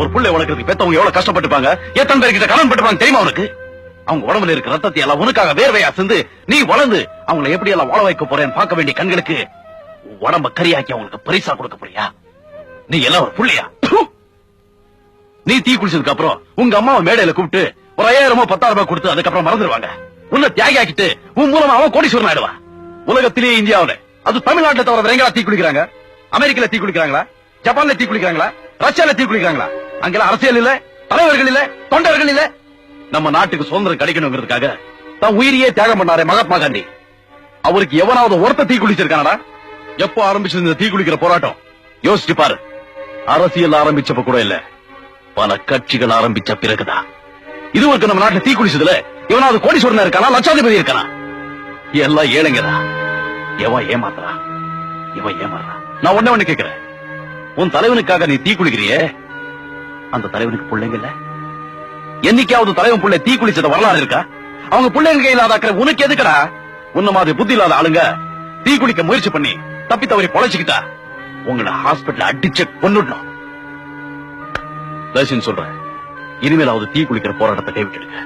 ஒரு புள்ளை வளர்க்கறதுக்கு பெத்தவங்க எவ்வளவு கஷ்டப்பட்டுப்பாங்க? எத்தனை பேர்கிட்ட கடன் பட்டுப்பாங்க தெரியுமா உனக்கு? அவங்க உடம்புல இருக்க ரத்தத்தை எல்லாம் உனக்காக வேர்வையா சிந்து நீ வளர்ந்து அவங்களை எப்படி எல்லாம் வாழ வைக்க போறேன்னு பார்க்க வேண்டிய கண்களுக்கு உடம்ப கரியாக்கி அவங்களுக்கு பரிசா கொடுக்க போறியா? நீ எல்லாம் ஒரு புள்ளையா? நீ தீ குளிச்சதுக்கு அப்புறம் உங்க அம்மாவை மேடையில கூப்பிட்டு ஒரு ஐயாயிரமோ பத்தாயிரம் ரூபாய் கொடுத்து அதுக்கப்புறம் மறந்துடுவாங்க உன்னை தியாகி ஆக்கிட்டு உன் மூலமா அவன் கோடீஸ்வரன் ஆயிடுவா உலகத்திலேயே இந்தியாவுல. அது தமிழ்நாட்டுல தவிர வேற தீ குளிக்கிறாங்க? அமெரிக்கால தீ குளிக்கிறாங்களா? ஜப்பான்ல தீ குளிக்கிறாங்களா? ரஷ்யால தீ குளிக்கிறாங்களா? அங்கெல்லாம் அரசியல் இல்ல தலைவர்கள் இல்ல தொண்டர்கள் இல்ல. நம்ம நாட்டுக்கு சுதந்திரம் கிடைக்கணுங்கிறதுக்காக தான் உயிரியே தியாகம் பண்ணாரே மகாத்மா காந்தி. அவருக்கு எவனாவது ஒருத்த தீ குளிச்சிருக்கானடா? எப்போ ஆரம்பிச்சது இந்த தீ குளிக்கிற போராட்டம்? யோசிச்சு பாரு. அரசியல் ஆரம்பிச்சப்ப கூட இல்ல பல கட்சிகள் ஆரம்பிச்ச பிறகுதான் இதுவரைக்கும் நம்ம நாட்டுல தீ குளிச்சதுல இவனாவது கோடீஸ்வரனா இருக்கானா லட்சாதிபதி இருக்கானா? எல்லாம் ஏழைங்கடா. எவன் ஏமாத்துறா? இவன் ஏமாறா நான் ஒண்ணே ஒண்ணு கேக்குறேன். உன் தலைவனுக்காக நீ தீ குளிக்கிறியே? அந்த தலைவனுக்கு பிள்ளைங்கல்ல என்னைக்காவது தலைவன் பிள்ளை தீ குளிச்சத வரலாறு இருக்கா? அவங்க பிள்ளைங்க கையில அக்கறை உனக்கு எதுக்கடா? உன்ன மாதிரி புத்தி இல்லாத ஆளுங்க தீ குளிக்க முயற்சி பண்ணி தப்பி தவறி பொழைச்சுக்கிட்டா உங்களை ஹாஸ்பிட்டல் அடிச்சு கொண்டுடணும் தயவுசெய்து சொல்றேன். இனிமேலாவது தீ குளிக்கிற போராட்டத்தை கைவிட்டுடுங்க.